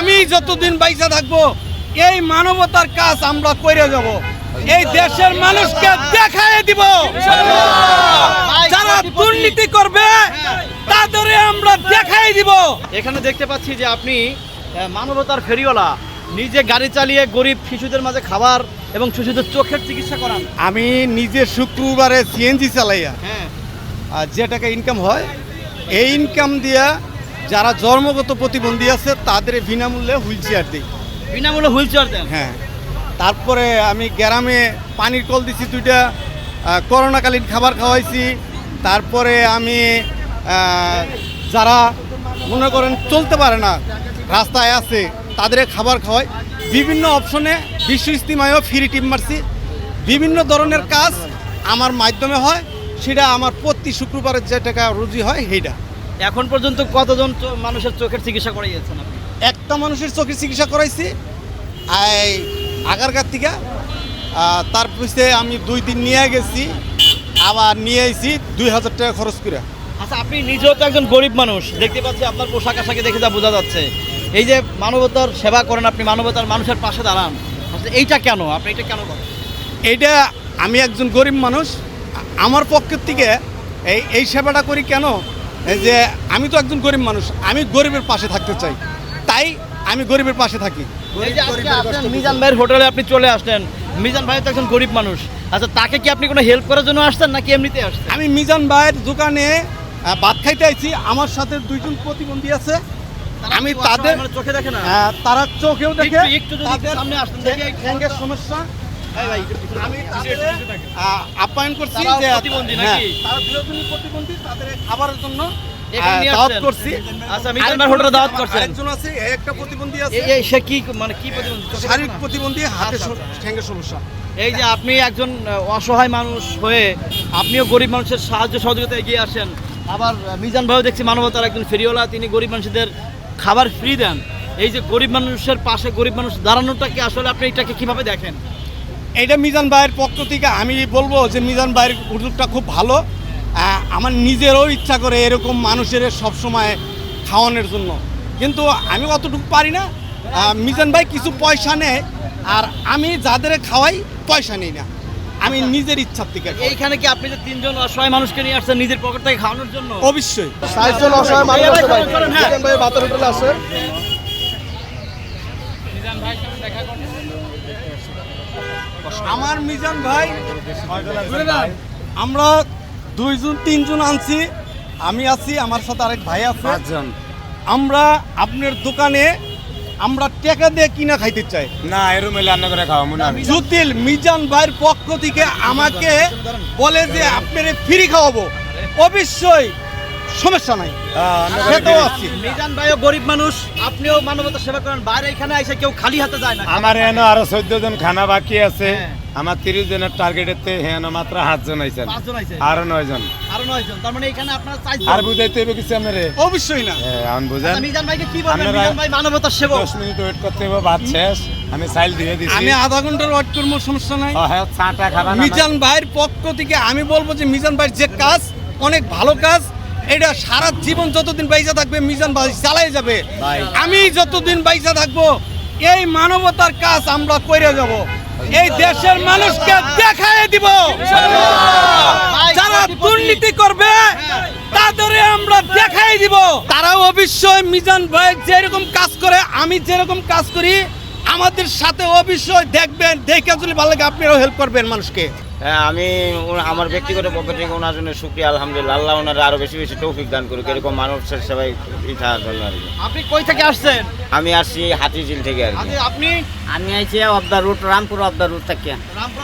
আমি যতদিন বাইসা থাকব এই মানবতার কাজ আমরা করে যাব। এই দেশের মানুষকে দেখাই দিব। যারা দুর্নীতি করবে তাদের আমরা দেখাই দিব। এখানে দেখতে পাচ্ছি যে আপনি মানবতার ফেরিওয়ালা। নিজে গাড়ি চালিয়ে গরিব শিশুদের মাঝে খাবার এবং শিশুদের চোখের চিকিৎসা করান। আমি নিজে শুক্রবারে সিএনজি চালাইয়া হ্যাঁ। আর যে টাকা ইনকাম হয় এই ইনকাম দিয়া যারা জন্মগত প্রতিবন্ধী আছে তাদের বিনামূল্যে হুইল চেয়ার দিই। বিনামূল্যে হুইল চেয়ার দেন? হ্যাঁ। তারপরে আমি গ্রামে পানির কল দিছি দুইটা করোনাকালীন খাবার খাওয়াইছি। তারপরে আমি যারা মনে করেন চলতে পারে না রাস্তায় আছে তাদের খাবার খাওয়াই। বিভিন্ন অপশনে বিশ্ব ইস্তিমায়ও ফ্রি টিম মারছি। বিভিন্ন ধরনের কাজ আমার মাধ্যমে হয় সেটা আমার প্রতি শুক্রবারের যে টাকা রুজি হয় সেইটা। এখন পর্যন্ত কতজন মানুষের চোখের চিকিৎসা করাইয়েছেন আপনি? একটা মানুষের চোখের চিকিৎসা করাইছি এই আগারগার থেকে। তার পিছিয়ে আমি দুই দিন নিয়ে গেছি আবার নিয়ে আইছি দুই হাজার টাকা খরচ করে। আচ্ছা আপনি নিজেও তো একজন গরিব মানুষ। দেখতে পাচ্ছি আপনার পোশাক আশাকে দেখে যা বোঝা যাচ্ছে। এই যে মানবতার সেবা করেন আপনি মানবতার মানুষের পাশে দাঁড়ান। এইটা কেন? আপনি এটা কেন করেন? এইটা আমি একজন গরিব মানুষ। আমার পক্ষের থেকে এই এই সেবাটা করি কেন? যে আমি তো একজন গরিব মানুষ আমি গরিবের পাশে থাকতে চাই। তাই আমি গরিবের পাশে থাকি। মিজান ভাইয়ের হোটেলে আপনি চলে আসলেন। মিজান ভাই তো একজন গরিব মানুষ। আচ্ছা তাকে কি আপনি কোনো হেল্প করার জন্য আসছেন নাকি এমনিতে আসছেন? আমি মিজান ভাইয়ের দোকানে ভাত খাইতে আইছি। আমার সাথে দুইজন প্রতিবন্ধী আছে। আমি তাদের চোখে দেখে না? তারা চোখেও দেখে। একটু- সামনে আসতেন, দেখে সমস্যা। এই ভাই, একটু পিছনে আমি থাকেন। তাদের আহ, আপ্যায়ন করছি যে প্রতিবন্ধী নাকি? তারা দুজনই প্রতিবন্ধী তাদের খাবারের জন্য এখানে আহ, নিয়ে দাওয়াত করছি আচ্ছা, মিজান হোটেলে দাওয়াত করছেন। একজন আছে একটা প্রতিবন্ধী আছে এই- এই সে কি মানে কি প্রতিবন্ধী শারীরিক প্রতিবন্ধী হাতে স-। ঠ্যাঙ্গের সমস্যা এই যে আপনি একজন অসহায় মানুষ হয়ে আপনিও গরিব মানুষের সাহায্য সহযোগিতা এগিয়ে আসেন আবার মিজান ভাইও দেখছি মানবতার একজন ফেরিওয়ালা তিনি গরিব মানুষদের খাবার ফ্রি দেন এই যে গরিব মানুষের পাশে গরিব মানুষ দাঁড়ানোটাকে আসলে আপনি এটাকে কীভাবে দেখেন এটা মিজান ভাইয়ের পক্ষ থেকে আমি বলব যে মিজান ভাইয়ের উদ্যোগটা খুব ভালো আমার নিজেরও ইচ্ছা করে এরকম মানুষের সবসময় খাওয়ানোর জন্য কিন্তু আমি অতটুকু পারি না মিজান ভাই কিছু পয়সা নেয় আর আমি যাদের খাওয়াই পয়সা নেই না আমি নিজের ইচ্ছার থেকে এইখানে কি আপনি যে তিনজন অসহায় মানুষকে নিয়ে আসছেন নিজের পকেট থেকে খাওয়ানোর জন্য অবশ্যই অসহায় মানুষ আছে ভাই মিজান ভাই ভাতের হোটেলে আছে আমার মিজান ভাই আমরা দুইজন তিনজন আনছি আমি আছি আমার সাথে আরেক ভাই আছে। পাঁচজন। আমরা আপনার দোকানে আমরা টাকা দিয়ে কিনা খাইতে চাই। না এরম এলে রান্না করে খাওয়া মনে আমি জুতিল মিজান ভাইয়ের পক্ষ থেকে আমাকে বলে যে আপনারে ফ্রি খাওয়াবো অবশ্যই সমস্যা নাই। খেতেও আছি। মিজান ভাইও গরিব মানুষ আপনিও মানবতা সেবা করেন বাইরে এখানে এসে কেউ খালি হাতে যায় না। আমার এনে আরও চোদ্দ জন খানা বাকি আছে। হ্যাঁ। আমার তিরিশ জনের টার্গেটেতে হেন মাত্র সাতজন আইছেন। আরও নয় জন। আরও নয় জন। তার মানে এখানে আপনারা চারজন। আর বুঝাইতে হবে কিছু আমার অবশ্যই না। আমি বুঝেন। মিজান ভাইকে কি বলবেন? মিজান ভাই মানবতার সেবক। দশ মিনিট ওয়েট করতে হবে ভাত শেষ। আমি সাইল দিয়ে দিছি। আমি আধা ঘণ্টার ওয়েট করব সমস্যা নাই। হ্যাঁ, চাটা খাবা মিজান ভাইয়ের পক্ষ থেকে আমি বলব যে মিজান ভাইয়ের যে কাজ অনেক ভালো কাজ এটা সারা জীবন যতদিন বাইজা থাকবে মিজান ভাই চালাই যাবে। আমি যতদিন বাইজা থাকব এই মানবতার কাজ আমরা করে যাব। এই দেশের মানুষকে দেখাই দিব। যারা দুর্নীতি করবে তাদের আমরা দেখাই দিব। তারাও অবশ্যই মিজান ভাই যেরকম কাজ করে আমি যেরকম কাজ করি আমাদের সাথে অবশ্যই দেখবেন দেখে যদি ভালো লাগে আপনারাও হেল্প করবেন মানুষকে। হ্যাঁ আমি আমার ব্যক্তিগত পক্ষ থেকে ওনার জন্য শুক্রিয়া আলহামদুলিল্লাহ। আল্লাহ ওনারা আরও বেশি বেশি টৌফিক দান করুক। এরকম মানুষের সবাই থাকার জন্য আর কি। আপনি কই থেকে আসছেন? আমি আসছি হাতিঝিল থেকে আর কি। আপনি? আমি আইছি of the route Rampur of the route থেকে।